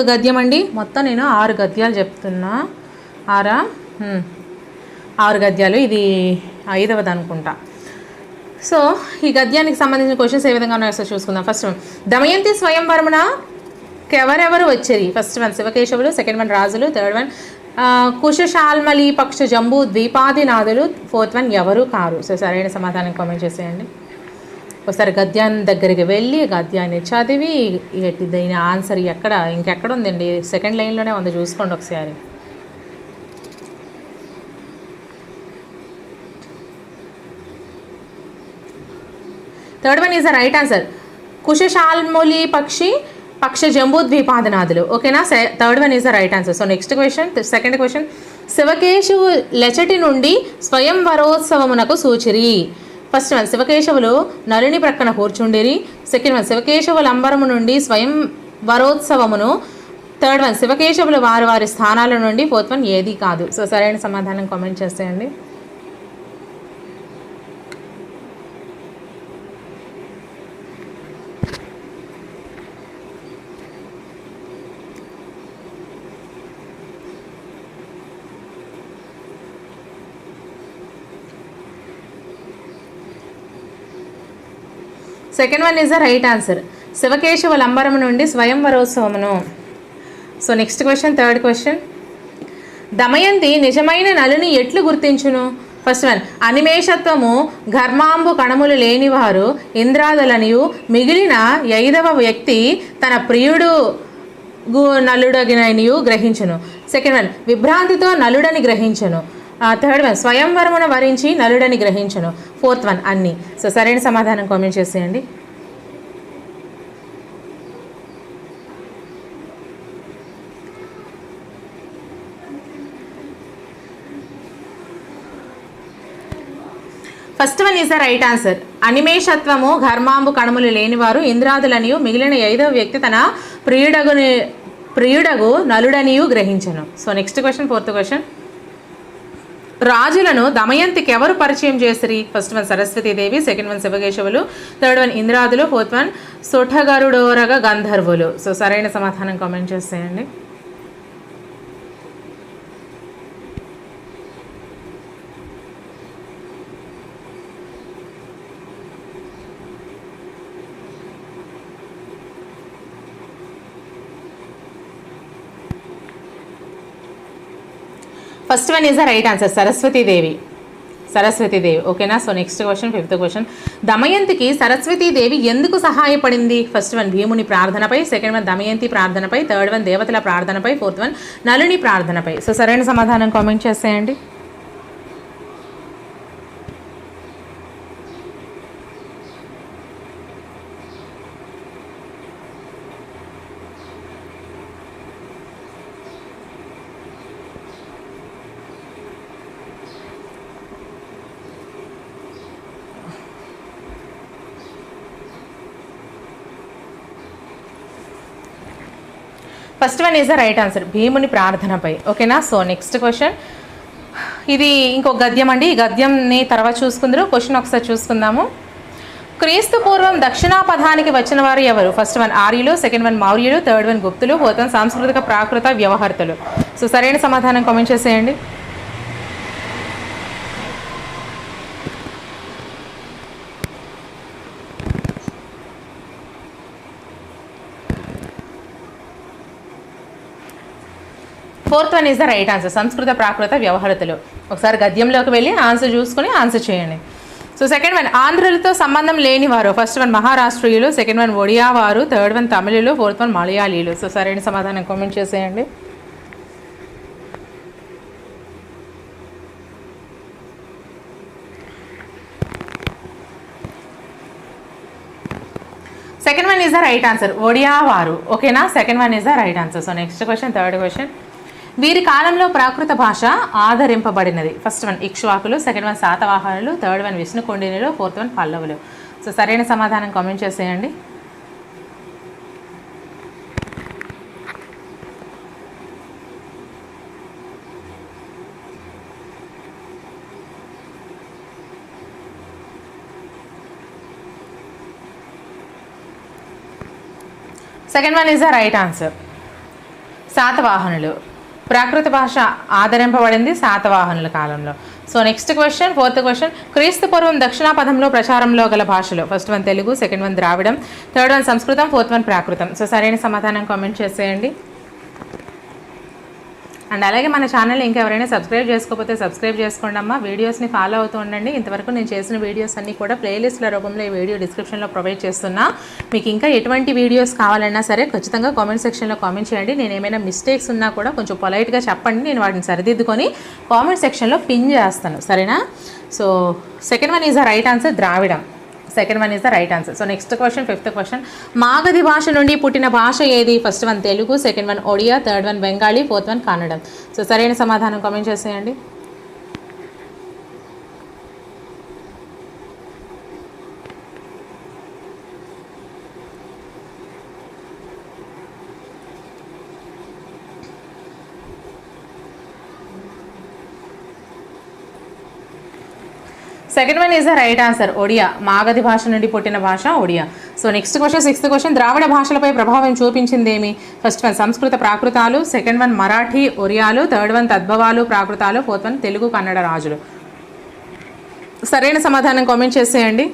ఒక గద్యం అండి. మొత్తం నేను ఆరు గద్యాలు చెప్తున్నా. ఆరా? ఆరు గద్యాలు. ఇది ఐదవది అనుకుంటా. సో ఈ గద్యానికి సంబంధించిన క్వశ్చన్స్ ఏ విధంగా ఉన్నాయో సార్ చూసుకుందాం. ఫస్ట్ దమయంతి స్వయంవరమున ఎవరెవరు వచ్చేది? ఫస్ట్ వన్ శివకేశవులు సెకండ్ వన్ రాజులు థర్డ్ వన్ కుశశాల్మలి పక్ష జంబూ ద్వీపాదినాథులు ఫోర్త్ వన్ ఎవరు కారు? సో సరైన సమాధానం కామెంట్ చేసేయండి. ఒకసారి గద్యాన్ని దగ్గరికి వెళ్ళి గద్యాన్ని చదివి దైన దీని ఆన్సర్ ఎక్కడ ఇంకెక్కడ ఉందండి సెకండ్ లైన్లోనే ఉంది చూసుకోండి ఒకసారి. Third one is the right answer కుశశాల్ములి పక్షి పక్ష జంబూద్వీపాదనాథులు ఓకేనా third one is the right answer so next question second question శివకేశవు లెచటి నుండి స్వయం వరోత్సవమునకు సూచిరి. ఫస్ట్ వన్ శివకేశవులు నలుని ప్రక్కన కూర్చుండిరి. సెకండ్ వన్ శివకేశవుల అంబరము నుండి స్వయం వరోత్సవమును. థర్డ్ వన్ శివకేశవులు వారి వారి స్థానాల నుండి. ఫోర్త్ వన్ ఏది కాదు. సో సరైన సమాధానం కామెంట్ చేసేయండి. Second one is the right answer Shivakeshava లంబరము నుండి స్వయంవరోత్సవమును. So next question third question Damayanti నిజమైన నలుని ఎట్లు గుర్తించును? ఫస్ట్ వన్ అనిమేషత్వము ఘర్మాంబు కణములు లేనివారు ఇంద్రాదులనియు మిగిలిన ఐదవ వ్యక్తి తన ప్రియుడు గు నలుడగిననియు గ్రహించును. సెకండ్ వన్ విభ్రాంతితో నలుడని గ్రహించును. థర్డ్ వన్ స్వయంవరమును వరించి నలుడని గ్రహించను. ఫోర్త్ వన్ అన్ని. సో సరైన సమాధానం కామెంట్ చేసేయండి. First one is the right answer అనిమేషత్వము ఘర్మాంబు కణములు లేనివారు ఇంద్రాదులనియు మిగిలిన ఐదవ వ్యక్తి తన ప్రియుడగుని ప్రియుడగు నలుడనియు గ్రహించను. So next question fourth question రాజులను దమయంతికి ఎవరు పరిచయం చేసిరి? First one Saraswatidevi second one శివకేశవులు third one ఇంద్రాదులు ఫోర్త్ వన్ సుఠగరుడోరగ గంధర్వులు. సో సరైన సమాధానం కామెంట్ చేసేయండి. First one is the right answer Saraswatidevi Saraswatidevi ఓకేనా so next question fifth question దమయంతికి Saraswatidevi ఎందుకు సహాయపడింది? ఫస్ట్ వన్ భీముని ప్రార్థనపై సెకండ్ వన్ దమయంతి ప్రార్థనపై థర్డ్ వన్ దేవతల ప్రార్థనపై ఫోర్త్ వన్ నలుని ప్రార్థనపై. సో సరైన సమాధానం కామెంట్ చేసేయండి. First one is the right answer భీముని ప్రార్థనపై. ఓకేనా సో నెక్స్ట్ క్వశ్చన్ ఇది ఇంకో గద్యం అండి. ఈ గద్యంని తర్వాత చూసుకుందరు. క్వశ్చన్ ఒకసారి చూసుకుందాము. క్రీస్తు పూర్వం దక్షిణాపథానికి వచ్చిన వారు ఎవరు? ఫస్ట్ వన్ ఆర్యులు సెకండ్ వన్ మౌర్యులు థర్డ్ వన్ గుప్తులు ఫోర్త్ వన్ సాంస్కృతిక ప్రాకృత వ్యవహర్తలు. సో సరైన సమాధానం కామెంట్ చేసేయండి. Fourth one is the right answer సంస్కృత ప్రాకృత వ్యవహారతలు ఒకసారి గద్యంలోకి వెళ్ళి ఆన్సర్ చూసుకుని ఆన్సర్ చేయండి. సో సెకండ్ వన్ ఆంధ్రులతో సంబంధం లేని వారు ఫస్ట్ వన్ మహారాష్ట్రీయులు. సెకండ్ వన్ ఒడియా వారు థర్డ్ వన్ తమిళులు. ఫోర్త్ వన్ మలయాళీలు. సో సరైన సమాధానం కామెంట్ చేసేయండి. Second one is the right answer Odia వారు ఓకేనా second one is the right answer so next question third question వీరి కాలంలో ప్రాకృత భాష ఆదరింపబడినది. ఫస్ట్ వన్ ఇక్ష్వాకులు సెకండ్ వన్ శాతవాహనులు థర్డ్ వన్ విష్ణుకొండినులు ఫోర్త్ వన్ పల్లవులు. సో సరైన సమాధానం కామెంట్ చేసేయండి. Second one is the right answer శాతవాహనులు. ప్రాకృత భాష ఆదరింపబడింది శాతవాహనుల కాలంలో. So next question fourth question క్రీస్తు పూర్వం దక్షిణాపథంలో ప్రచారంలో గల భాషలు. First one Telugu second one Dravidam third one సంస్కృతం ఫోర్త్ వన్ ప్రాకృతం. సో సరైన సమాధానం కామెంట్ చేసేయండి. అండ్ అలాగే మన ఛానల్ ఇంకెవరైనా సబ్స్క్రైబ్ చేసుకోకపోతే సబ్స్క్రైబ్ చేసుకోండి అమ్మా. వీడియోస్ని ఫాలో అవుతూ ఉండండి. ఇంతవరకు నేను చేసిన వీడియోస్ అన్నీ కూడా ప్లేలిస్ట్ల రూపంలో ఈ వీడియో డిస్క్రిప్షన్లో ప్రొవైడ్ చేస్తున్నా. మీకు ఇంకా ఎటువంటి వీడియోస్ కావాలన్నా సరే ఖచ్చితంగా కామెంట్ సెక్షన్లో కామెంట్ చేయండి. నేను ఏమైనా మిస్టేక్స్ ఉన్నా కూడా కొంచెం పొలైట్గా చెప్పండి. నేను వాటిని సరిదిద్దుకొని కామెంట్ సెక్షన్లో పిన్ చేస్తాను. సరేనా? So second one is the right answer Dravidam. Second one is the right answer so next question fifth question Magadhi భాష నుండి పుట్టిన భాష ఏది? First one Telugu second one Odia third one Bengali fourth one కన్నడం. So సరైన సమాధానం comment చేసేయండి. Second one is the right answer Odia Magadhi భాష నుండి పుట్టిన భాష Odia so next question sixth question Dravida భాషలపై ప్రభావం చూపించింది ఏమి ఫస్ట్ వన్ సంస్కృత ప్రాకృతాలు. సెకండ్ వన్ మరాఠీ ఒరియాలు. థర్డ్ వన్ తద్భవాలు ప్రాకృతాలు. ఫోర్త్ వన్ తెలుగు కన్నడ రాజులు. సరైన సమాధానం కామెంట్ చేసేయండి.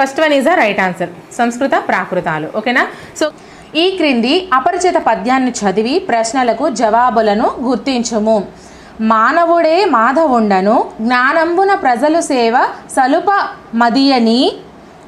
First one is the right answer Sanskrit ప్రాకృతాలు ఓకేనా సో ఈ క్రింది అపరిచిత పద్యాన్ని చదివి ప్రశ్నలకు జవాబులను గుర్తించుము. మానవుడే మాధవుండను జ్ఞానంబున ప్రజలు సేవ సలుప మదియని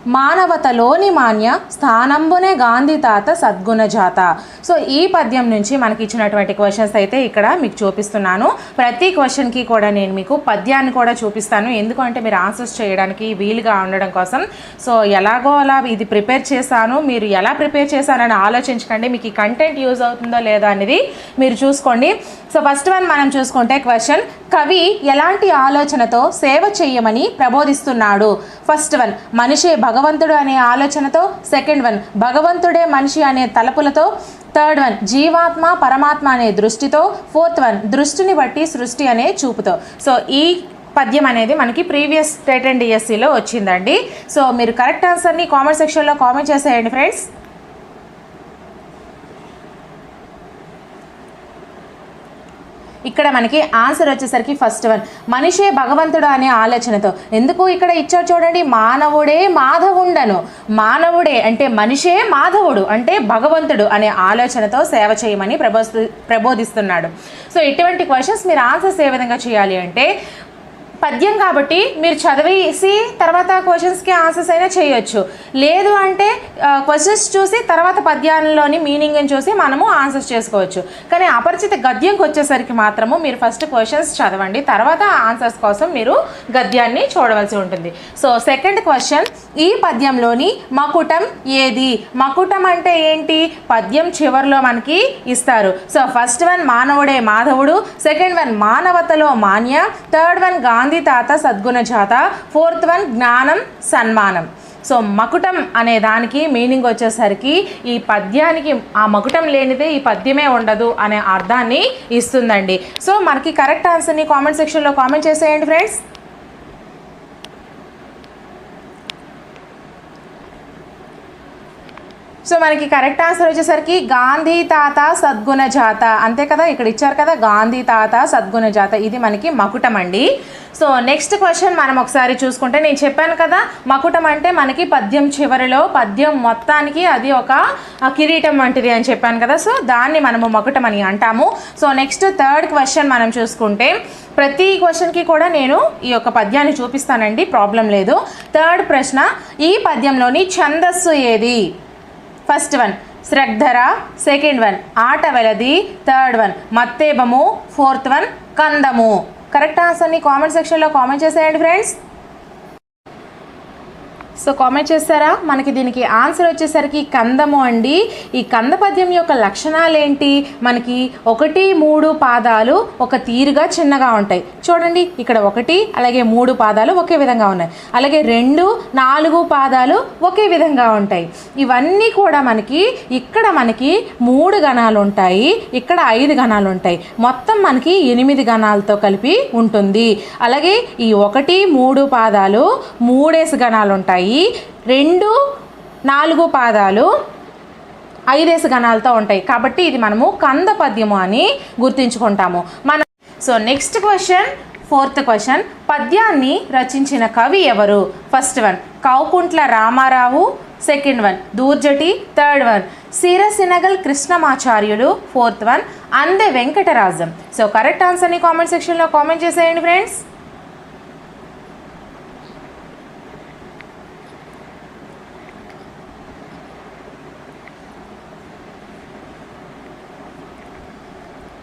మానవతలోని మాన్య స్థానంబునే గాంధీ తాత సద్గుణజాత సో ఈ పద్యం నుంచి మనకి ఇచ్చినటువంటి క్వశ్చన్స్ అయితే ఇక్కడ మీకు చూపిస్తున్నాను. ప్రతి క్వశ్చన్కి కూడా నేను మీకు పద్యాన్ని కూడా చూపిస్తాను. ఎందుకంటే మీరు ఆన్సర్స్ చేయడానికి వీలుగా ఉండడం కోసం. సో ఎలాగో అలా ఇది ప్రిపేర్ చేశాను. మీరు ఎలా ప్రిపేర్ చేశానని ఆలోచించకండి. మీకు ఈ కంటెంట్ యూజ్ అవుతుందో లేదో అనేది మీరు చూసుకోండి. సో ఫస్ట్ వన్ మనం చూసుకుంటే క్వశ్చన్ కవి ఎలాంటి ఆలోచనతో సేవ చేయమని ప్రబోధిస్తున్నాడు? ఫస్ట్ వన్ మనిషే భగవంతుడు అనే ఆలోచనతో సెకండ్ వన్ భగవంతుడే మనిషి అనే తలపులతో థర్డ్ వన్ జీవాత్మ పరమాత్మ అనే దృష్టితో ఫోర్త్ వన్ దృష్టిని బట్టి సృష్టి అనే చూపుతో. సో ఈ పద్యం అనేది మనకి ప్రీవియస్ స్టేట్ అండ్ డిఎస్సిలో వచ్చిందండి. సో మీరు కరెక్ట్ ఆన్సర్ని కామెంట్ సెక్షన్లో కామెంట్ చేసేయండి ఫ్రెండ్స్ ఇక్కడ మనకి ఆన్సర్ వచ్చేసరికి ఫస్ట్ వన్ మనిషే భగవంతుడు అనే ఆలోచనతో ఎందుకు ఇక్కడ ఇచ్చారు చూడండి మానవుడే మాధవుండను. మానవుడే అంటే మనిషే మాధవుడు అంటే భగవంతుడు అనే ఆలోచనతో సేవ చేయమని ప్రబో ప్రబోధిస్తున్నాడు సో ఇటువంటి క్వశ్చన్స్ మీరు ఆన్సర్స్ ఏ విధంగా చేయాలి అంటే పద్యం కాబట్టి మీరు చదివేసి తర్వాత క్వశ్చన్స్కి ఆన్సర్స్ అయినా చేయొచ్చు. లేదు అంటే క్వశ్చన్స్ చూసి తర్వాత పద్యాలలోని మీనింగ్ని చూసి మనము ఆన్సర్స్ చేసుకోవచ్చు. కానీ అపరిచిత గద్యంకి వచ్చేసరికి మాత్రము మీరు ఫస్ట్ క్వశ్చన్స్ చదవండి తర్వాత ఆన్సర్స్ కోసం మీరు గద్యాన్ని చూడవలసి ఉంటుంది. సో సెకండ్ క్వశ్చన్ ఈ పద్యంలోని మకుటం ఏది? మకుటం అంటే ఏంటి? పద్యం చివరిలో మనకి ఇస్తారు. సో ఫస్ట్ వన్ మానవుడే మాధవుడు second one మానవతలో Manya third one Gandhi తాత సద్గుణ జాత ఫోర్త్ వన్ జ్ఞానం సన్మానం. సో మకుటం అనే దానికి మీనింగ్ వచ్చేసరికి ఈ పద్యానికి ఆ మకుటం లేనిదే ఈ పద్యమే ఉండదు అనే అర్థాన్ని ఇస్తుందండి. సో మనకి కరెక్ట్ ఆన్సర్ని కామెంట్ సెక్షన్లో కామెంట్ చేసేయండి ఫ్రెండ్స్. సో మనకి కరెక్ట్ ఆన్సర్ వచ్చేసరికి గాంధీ తాత సద్గుణ జాత. అంతే కదా? ఇక్కడ ఇచ్చారు కదా గాంధీ తాత సద్గుణ జాత. ఇది మనకి మకుటం అండి. సో నెక్స్ట్ క్వశ్చన్ మనం ఒకసారి చూసుకుంటే నేను చెప్పాను కదా మకుటం అంటే మనకి పద్యం చివరిలో పద్యం మొత్తానికి అది ఒక కిరీటం వంటిది అని చెప్పాను కదా. సో దాన్ని మనము మకుటం అని అంటాము. సో నెక్స్ట్ థర్డ్ క్వశ్చన్ మనం చూసుకుంటే ప్రతి క్వశ్చన్కి కూడా నేను ఈ యొక్క పద్యాన్ని చూపిస్తానండి ప్రాబ్లం లేదు. థర్డ్ ప్రశ్న ఈ పద్యంలోని ఛందస్సు ఏది? ఫస్ట్ వన్ శ్రగ్ధర సెకండ్ వన్ ఆట వెలది థర్డ్ వన్ మత్తేబము ఫోర్త్ వన్ కందము కరెక్ట్ ఆన్సర్ని కామెంట్ సెక్షన్లో కామెంట్ చేసేయండి ఫ్రెండ్స్ సో కామెంట్ చేస్తారా? మనకి దీనికి ఆన్సర్ వచ్చేసరికి కందము అండి. ఈ కంద పద్యం యొక్క లక్షణాలు ఏంటి మనకి ఒకటి మూడు పాదాలు ఒక తీరుగా చిన్నగా ఉంటాయి. చూడండి ఇక్కడ ఒకటి అలాగే మూడు పాదాలు ఒకే విధంగా ఉన్నాయి. అలాగే రెండు నాలుగు పాదాలు ఒకే విధంగా ఉంటాయి. ఇవన్నీ కూడా మనకి ఇక్కడ మనకి మూడు గణాలు ఉంటాయి. ఇక్కడ ఐదు గణాలు ఉంటాయి. మొత్తం మనకి ఎనిమిది గణాలతో కలిపి ఉంటుంది. అలాగే ఈ ఒకటి మూడు పాదాలు మూడేసి గణాలు ఉంటాయి. రెండు నాలుగు పాదాలు ఐదేసి గణాలతో ఉంటాయి. కాబట్టి ఇది మనము కంద పద్యము అని గుర్తించుకుంటాము. మన so next question fourth question పద్యాన్ని రచించిన కవి ఎవరు? First one Kaukuntla Ramarao. Second one Dhurjati. Third one Sirasinagal Krishnamacharyulu. Fourth one Ande Venkatarajam. So correct ఆన్సర్ని కామెంట్ సెక్షన్లో కామెంట్ చేసేయండి ఫ్రెండ్స్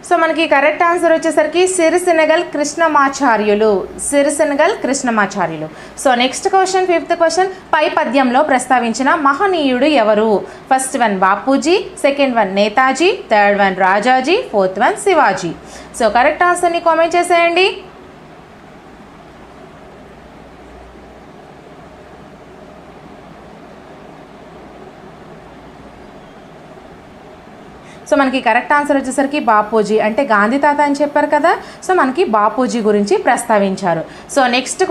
సో మనకి కరెక్ట్ ఆన్సర్ వచ్చేసరికి Sirisinagal Krishnamacharyulu. Sirisinagal Krishnamacharyulu. So next question fifth question. పై పద్యంలో ప్రస్తావించిన మహనీయుడు ఎవరు? First one Bapuji second one Netaji third one Rajaji fourth one Shivaji. So correct ఆన్సర్ని కామెంట్ చేసేయండి. మనకి కరెక్ట్ ఆన్సర్ వచ్చేసరికి బాపూజీ. అంటే గాంధీ తాత అని చెప్పారు కదా. సో మనకి బాపూజీ గురించి ప్రస్తావించారు. So next